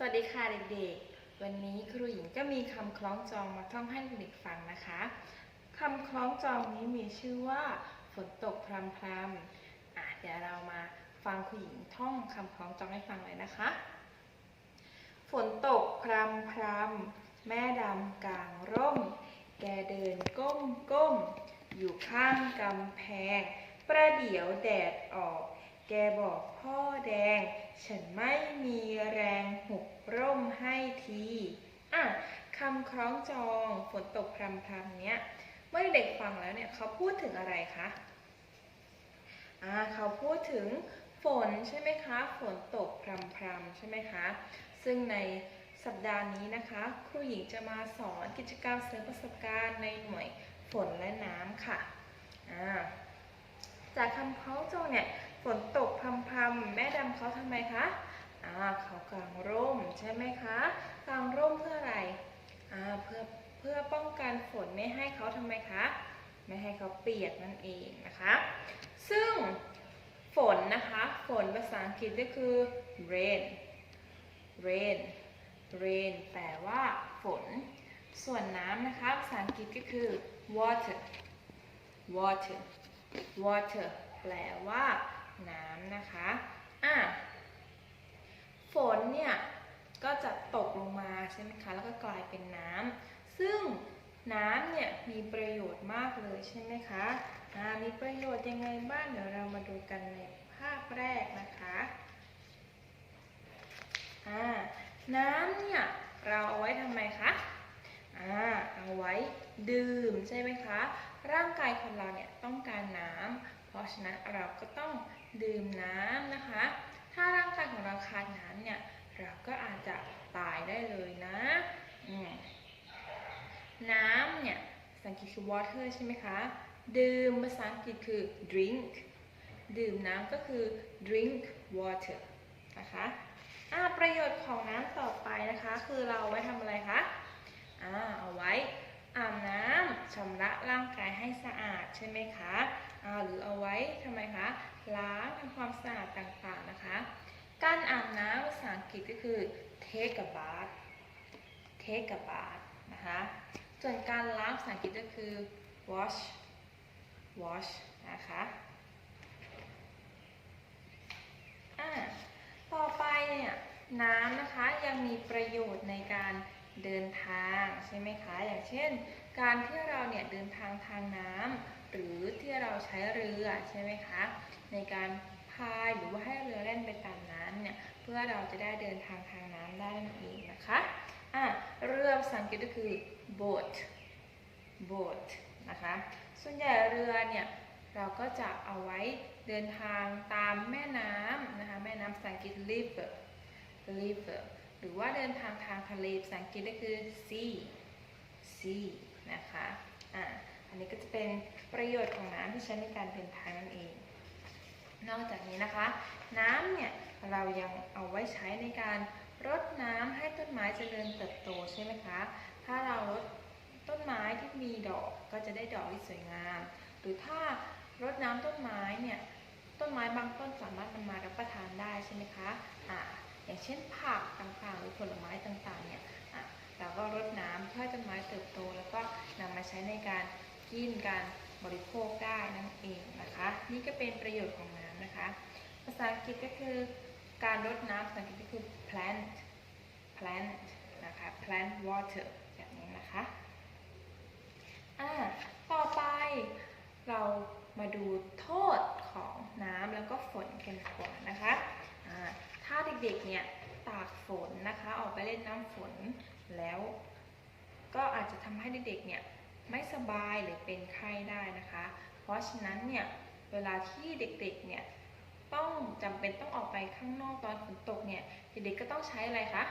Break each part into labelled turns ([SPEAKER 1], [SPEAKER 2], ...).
[SPEAKER 1] สวัสดีค่ะเด็กๆ วันนี้ครูหญิงก็มีคำคล้องจองมาท่องให้เด็กๆฟังนะคะคำคล้องจองนี้มีชื่อว่าฝนตกพรำพรำอะเดี๋ยวเรามาฟังครูหญิงท่องคำคล้องจองให้ฟังเลยนะคะ ฝนตกพรำพรำแม่ดำกลางร่ม แกเดินก้มก้ม อยู่ข้างกำแพง ประเดี๋ยวแดดออก แกบอกพ่อแดง ฉันไม่มีแรงหุบร่มให้ทีอะคำคล้องจองฝนตกพรำพรำเนี้ย เมื่อเด็กฟังแล้วเนี่ยเขาพูดถึงอะไรคะอ่าเขาพูดถึงฝนใช่ไหมคะ ฝนตกพรำพรำใช่ไหมคะ ซึ่งในสัปดาห์นี้นะคะ ครูหญิงจะมาสอนกิจกรรมเสริมประสบการณ์ในหน่วยฝนและน้ำค่ะ จากคำคล้องจองเนี่ย ฝนตกพรำๆแม่ดำเขาทำไมคะอ่าเขากางร่มใช่ไหมคะกางร่มเพื่ออะไรอ่าเพื่อเพื่อป้องกันฝนไม่ให้เขาทำไมคะไม่ให้เขาเปียกนั่นเองนะคะ ซึ่งฝนนะคะ ฝนภาษาอังกฤษก็คือ rain rain rain แปลว่าฝน ส่วนน้ำนะคะภาษาอังกฤษก็คือ water water water แปลว่า น้ำนะคะอะฝนเนี่ยก็จะตกลงมาใช่ไหมคะ แล้วก็กลายเป็นน้ำ ซึ่งน้ำเนี่ยมีประโยชน์มากเลยใช่ไหมคะอ่ามีประโยชน์ยังไงบ้างเดี๋ยวเรามาดูกันในภาพแรกนะคะอ่าน้ำเนี่ยเราเอาไว้ทำไมคะอ่าเอาไว้ดื่มใช่ไหมคะ ร่างกายของเราเนี่ยต้องการน้ำ เพราะฉะนั้นเราก็ต้องดื่มน้ำนะคะ ถ้าร่างกายของเราขาดน้ำเนี่ยเราก็อาจจะตายได้เลยนะน้ำเนี่ยภาษาอังกฤษคือ water ใช่ไหมคะ ดื่มภาษาอังกฤษคือ drink ดื่มน้ำก็คือ drink water นะคะอ่าประโยชน์ของน้ำต่อไปนะคะ คือเราไว้ทำอะไรคะอ่าเอาไว้อาบน้ำชำระร่างกายให้สะอาดใช่ไหมคะ หรือเอาไว้ทำไมคะ ล้างทำความสะอาดต่างๆนะคะ การอาบน้ำภาษาอังกฤษก็คือ take a bath take a bath นะคะ ส่วนการล้างภาษาอังกฤษก็คือ wash wash นะคะอ่าต่อไปเนี่ยน้ำนะคะยังมีประโยชน์ในการเดินทางใช่ไหมคะ อย่างเช่น การที่เราเนี่ยเดินทางทางน้ำ หรือที่เราใช้เรือใช่ไหมคะในการพายหรือว่าให้เรือแล่นไปตามน้ำเนี่ยเพื่อเราจะได้เดินทางทางน้ำได้นั่นเองนะคะอะเรือภาษาอังกฤษก็คือ boat boat นะคะส่วนใหญ่เรือเนี่ยเราก็จะเอาไว้เดินทางตามแม่น้ำนะคะแม่น้ำภาษาอังกฤษ river river หรือว่าเดินทางทางทะเลภาษาอังกฤษก็คือ sea sea นะคะอ่า นนี้ก็จะเป็นประโยชน์ของน้ำที่ใช้ในการเดินทางนั่นเอง นอกจากนี้นะคะ น้ำเนี่ยเรายังเอาไว้ใช้ในการรดน้ำให้ต้นไม้เจริญเติบโตใช่ไหมคะ ถ้าเรารดต้นไม้ที่มีดอกก็จะได้ดอกที่สวยงาม หรือถ้ารดน้ำต้นไม้เนี่ยต้นไม้บางต้นสามารถนำมารับประทานได้ใช่ไหมคะอ่าอย่างเช่นผักต่างๆ หรือผลไม้ต่างๆเนี่ยเราก็รดน้ำเพื่อให้ต้นไม้เติบโต แล้วก็นำมาใช้ในการ กินการบริโภคได้นั่นเองนะคะ นี่ก็เป็นประโยชน์ของน้ำนะคะ ภาษาอังกฤษก็คือการรดน้ำภาษาอังกฤษก็คือ plant plant นะคะ plant water แบบนี้นะคะอ่าต่อไปเรามาดูโทษของน้ำแล้วก็ฝนกันดีกว่านะคะอ่าถ้าเด็กๆเนี่ยตากฝนนะคะ ออกไปเล่นน้ำฝนแล้ว ก็อาจจะทำให้เด็กๆเนี่ย ไม่สบายหรือเป็นไข้ได้นะคะ เพราะฉะนั้นเนี่ยเวลาที่เด็กๆเนี่ยต้องจำเป็นต้องออกไปข้างนอกตอนฝนตกเนี่ยเด็กๆก็ต้องใช้อะไรคะ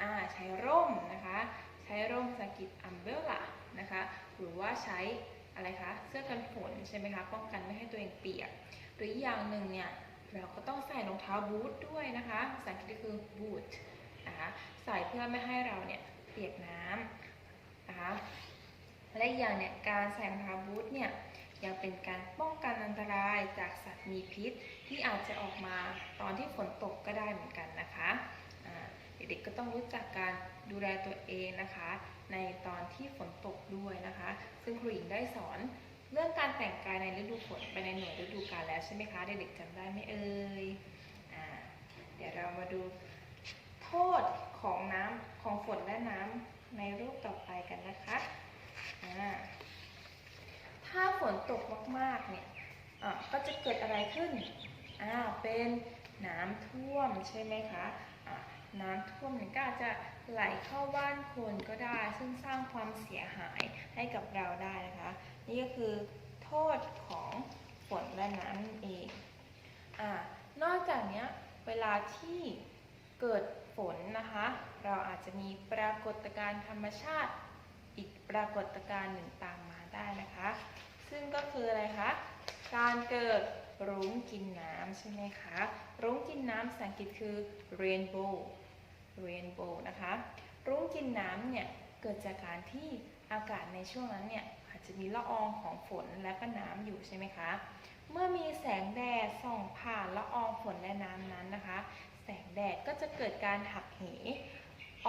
[SPEAKER 1] อ่าใช้ร่มนะคะ ใช้ร่มภาษาอังกฤษ umbrella นะคะหรือว่าใช้อะไรคะเสื้อกันฝนใช่ไหมคะป้องกันไม่ให้ตัวเองเปียก หรืออย่างหนึ่งเนี่ยเราก็ต้องใส่รองเท้าบูทด้วยนะคะภาษาอังกฤษก็คือ boot นะคะใส่เพื่อไม่ให้เราเนี่ยเปียกน้ำนะคะ และอย่างเนี่ยการใส่รองเท้าบูทเนี่ยยังเป็นการป้องกันอันตรายจากสัตว์มีพิษ ที่อาจจะออกมาตอนที่ฝนตกก็ได้เหมือนกันนะคะเด็กๆก็ต้องรู้จักการดูแลตัวเองนะคะ ในตอนที่ฝนตกด้วยนะคะ ซึ่งครูหญิงได้สอนเรื่องการแต่งกายในฤดูฝนไปในหน่วยฤดูกาลแล้วใช่ไหมคะเด็กๆจำได้ไหมเอ่ยอ่าเดี๋ยวเรามาดูโทษของน้ำของฝนและน้ำในรูปต่อไปกันนะคะ ถ้าฝนตกมากๆเนี่ยก็จะเกิดอะไรขึ้นอ่าเป็นน้ำท่วมใช่ไหมคะะน้ำท่วมเนี่ยก็อาจจะไหลเข้าบ้านคนก็ได้ ซึ่งสร้างความเสียหายให้กับเราได้นะคะ นี่ก็คือโทษของฝนและน้ำนั่นเองอนอกจากนี้เวลาที่เกิดฝนนะคะ เราอาจจะมีปรากฏการณ์ธรรมชาติ อีกปรากฏการณ์หนึ่งตามมาได้นะคะ ซึ่งก็คืออะไรคะ การเกิดรุ้งกินน้ำใช่ไหมคะ รุ้งกินน้ำภาษาอังกฤษคือ rainbow rainbow นะคะ รุ้งกินน้ำเนี่ยเกิดจากการที่อากาศในช่วงนั้นเนี่ยอาจจะมีละอองของฝนและก็น้ำอยู่ใช่ไหมคะ เมื่อมีแสงแดดส่องผ่านละอองฝนและน้ำนั้นนะคะ แสงแดดก็จะเกิดการหักเห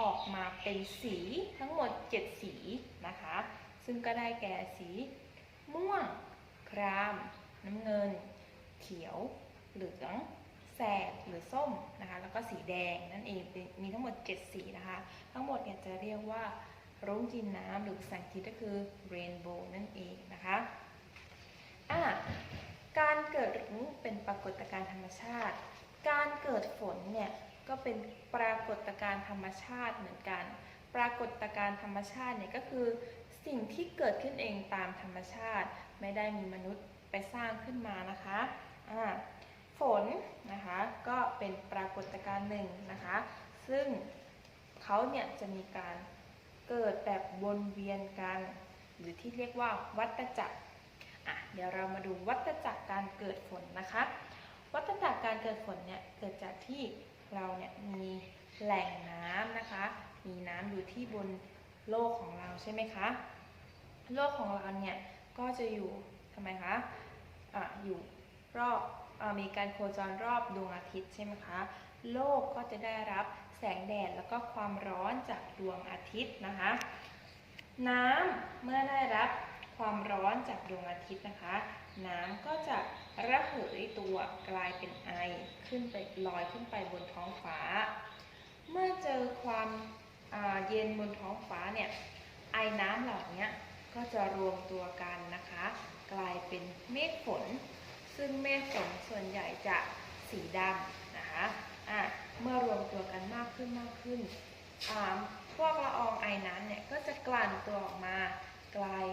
[SPEAKER 1] ออกมาเป็นสีทั้งหมด 7 สีนะคะ ซึ่งก็ได้แก่สี ม่วง คราม น้ำเงิน เขียว เหลืองแสดหรือส้มนะคะ แล้วก็สีแดงนั่นเองมีทั้งหมด 7 สีนะคะ ทั้งหมดเนี่ยจะเรียกว่ารุ้งกินน้ำหรือภาษาอังกฤษก็คือ rainbow นั่นเองนะคะอะการเกิดรุ้งเป็นปรากฏการณ์ธรรมชาติ การเกิดฝนเนี่ย ก็เป็นปรากฏการณ์ธรรมชาติเหมือนกัน ปรากฏการณ์ธรรมชาติเนี่ยก็คือสิ่งที่เกิดขึ้นเองตามธรรมชาติ ไม่ได้มีมนุษย์ไปสร้างขึ้นมานะคะฝนนะคะก็เป็นปรากฏการณ์หนึ่งนะคะ ซึ่งเขาเนี่ยจะมีการเกิดแบบวนเวียนกัน หรือที่เรียกว่าวัฏจักรอะเดี๋ยวเรามาดูวัฏจักรการเกิดฝนนะคะ วัฏจักรการเกิดฝนเนี่ยเกิดจากที่ เราเนี่ยมีแหล่งน้ำนะคะ มีน้ำอยู่ที่บนโลกของเราใช่ไหมคะ โลกของเราเนี่ยก็จะอยู่ทำไมคะอะอยู่รอบอมีการโคจรรอบดวงอาทิตย์ใช่ไหมคะ โลกก็จะได้รับแสงแดดแล้วก็ความร้อนจากดวงอาทิตย์นะคะ น้ำเมื่อได้รับ ความร้อนจากดวงอาทิตย์นะคะ น้ำก็จะระเหยตัวกลายเป็นไอขึ้นไปลอยขึ้นไปบนท้องฟ้า เมื่อเจอความเย็นบนท้องฟ้าเนี่ยไอน้ำเหล่านี้ก็จะรวมตัวกันนะคะ กลายเป็นเมฆฝน ซึ่งเมฆฝนส่วนใหญ่จะสีดำนะคะะเมื่อรวมตัวกันมากขึ้นมากขึ้นอ่าพวกละอองไอน้ำเนี่ยก็จะกลั่นตัวออกมากลาย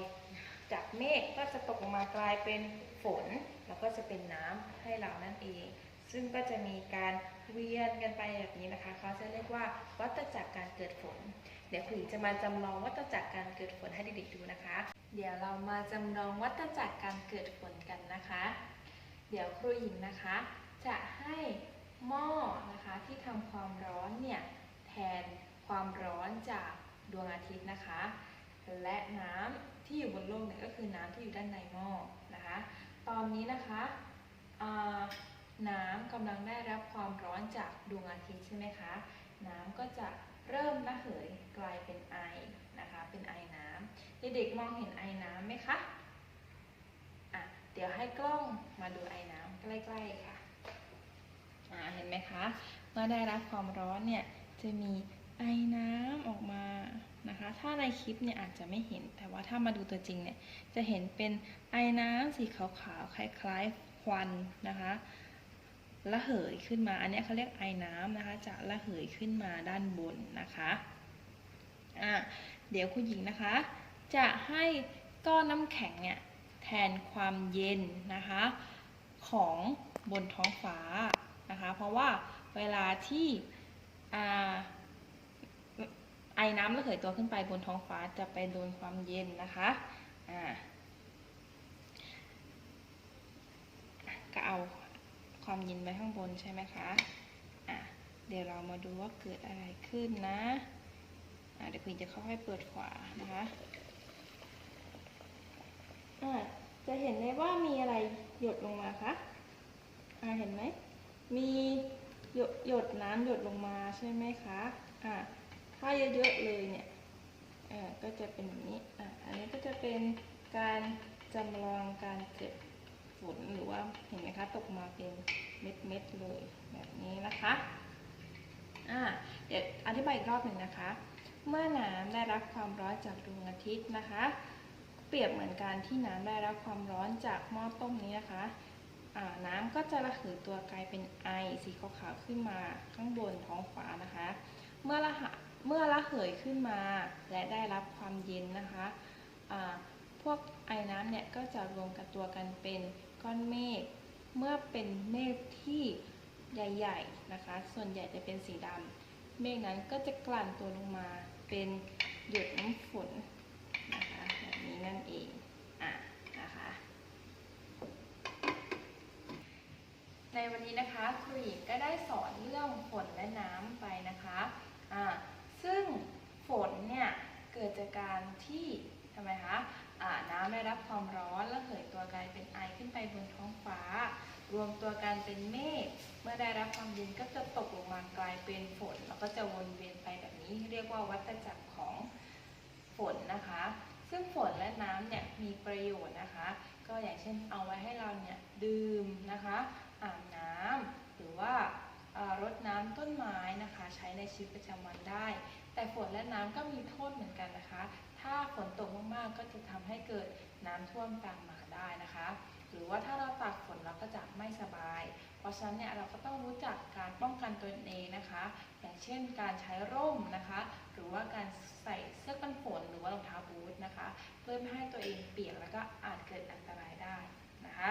[SPEAKER 1] จากเมฆก็จะตกลงมากลายเป็นฝน แล้วก็จะเป็นน้ำให้เรานั่นเอง ซึ่งก็จะมีการเวียนกันไปแบบนี้นะคะ เขาจะเรียกว่าวัฏจักรการเกิดฝน เดี๋ยวครูหญิงจะมาจำลองวัฏจักรการเกิดฝนให้เด็กๆดูนะคะ เดี๋ยวเรามาจำลองวัฏจักรการเกิดฝนกันนะคะ เดี๋ยวครูหญิงนะคะ จะให้หม้อนะคะที่ทำความร้อนเนี่ยแทนความร้อนจากดวงอาทิตย์นะคะ และน้ำที่อยู่บนโลกเนี่ยก็คือน้ำที่อยู่ด้านในหม้อนะคะ ตอนนี้นะคะน้ำกำลังได้รับความร้อนจากดวงอาทิตย์ใช่ไหมคะ น้ำก็จะเริ่มระเหยกลายเป็นไอนะคะ เป็นไอน้ำเด็กๆมองเห็นไอน้ำไหมคะอะเดี๋ยวให้กล้องมาดูไอน้ำใกล้ๆค่ะอ่าเห็นไหมคะ เมื่อได้รับความร้อนเนี่ยจะมีไอน้ำออกมา นะคะ ถ้าในคลิปเนี่ยอาจจะไม่เห็น แต่ว่าถ้ามาดูตัวจริงเนี่ยจะเห็นเป็นไอน้ำสีขาวๆคล้ายๆควันนะคะระเหยขึ้นมา อันนี้เขาเรียกไอน้ำนะคะ จะระเหยขึ้นมาด้านบนนะคะอะเดี๋ยวคุณหญิงนะคะ จะให้ก้อนน้ำแข็งเนี่ยแทนความเย็นนะคะของบนท้องฟ้านะคะ เพราะว่าเวลาที่อ่า ไอน้ำระเหยตัวขึ้นไปบนท้องฟ้าจะไปโดนความเย็นนะคะอ่าก็เอาความเย็นไปข้างบนใช่ไหมคะอะเดี๋ยวเรามาดูว่าเกิดอะไรขึ้นนะอะเดี๋ยวคุณจะค่อยๆเปิดฝานะคะอะจะเห็นได้ว่ามีอะไรหยดลงมาคะอะเห็นไหมมีหยดหยดน้ำหยดลงมาใช่ไหมคะอ่า ถ้าเยอะๆเลยเนี่ยก็จะเป็นแบบนี้ออันนี้ก็จะเป็นการจำลองการเกิดฝนหรือว่าเห็นไหมคะตกมาเป็นเม็ดๆเลยแบบนี้นะคะอ่าเดี๋ยวอธิบายอีกรอบหนึ่งนะคะ เมื่อน้ำได้รับความร้อนจากดวงอาทิตย์นะคะ เปรียบเหมือนการที่น้ำได้รับความร้อนจากหม้อต้มนี้นะคะน้ำก็จะระเหยตัวกลายเป็นไอสีขาวๆขึ้นมาข้างบนท้องฟ้านะคะ เมื่อระหะ เมื่อระเหยขึ้นมาและได้รับความเย็นนะคะอ่าพวกไอน้ำเนี่ยก็จะรวมกับตัวกันเป็นก้อนเมฆ เมื่อเป็นเมฆที่ใหญ่ๆนะคะ ส่วนใหญ่จะเป็นสีดำเมฆนั้นก็จะกลั่นตัวลงมาเป็นหยดน้ำฝนนะคะแบบนี้นั่นเองอะนะคะในวันนี้นะคะครูหญิงก็ได้สอนเรื่องฝนและน้ำไปนะคะอ่า ซึ่งฝนเนี่ยเกิดจากการที่ทำไมคะน้ำได้รับความร้อนแล้วเกิดตัวกลายเป็นไอขึ้นไปบนท้องฟ้า รวมตัวกันเป็นเมฆเมื่อได้รับความเย็นก็จะตกลงมากลายเป็นฝน แล้วก็จะวนเวียนไปแบบนี้ เรียกว่าวัฏจักรของฝนนะคะ ซึ่งฝนและน้ำเนี่ยมีประโยชน์นะคะ ก็อย่างเช่นเอาไว้ให้เราเนี่ยดื่มนะคะอาบน้ำหรือว่า น้ำต้นไม้นะคะ ใช้ในชีวิตประจำวันได้ แต่ฝนและน้ำก็มีโทษเหมือนกันนะคะ ถ้าฝนตกมากๆก็จะทำให้เกิดน้ำท่วมตามมาได้นะคะ หรือว่าถ้าเราตากฝนเราก็จะไม่สบาย เพราะฉะนั้นเนี่ยเราก็ต้องรู้จักการป้องกันตนเองนะคะ อย่างเช่นการใช้ร่มนะคะ หรือว่าการใส่เสื้อกันฝนหรือว่ารองเท้าบูทนะคะ เพื่อไม่ให้ตัวเองเปียกแล้วก็อาจเกิดอันตรายได้นะคะ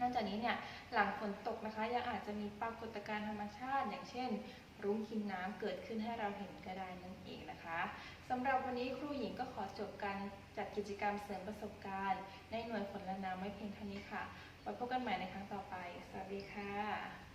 [SPEAKER 1] นอกจากนี้เนี่ยหลังฝนตกนะคะยังอาจจะมีปรากฏการณ์ธรรมชาติ อย่างเช่น รุ้งกินน้ำเกิดขึ้นให้เราเห็นก็ได้นั่นเองนะคะสำหรับวันนี้ครูหญิงก็ขอจบการจัดกิจกรรมเสริมประสบการณ์ ในหน่วยฝนและน้ำไม่เพียงเท่านี้ค่ะไว้พบกันใหม่ในครั้งต่อไป สวัสดีค่ะ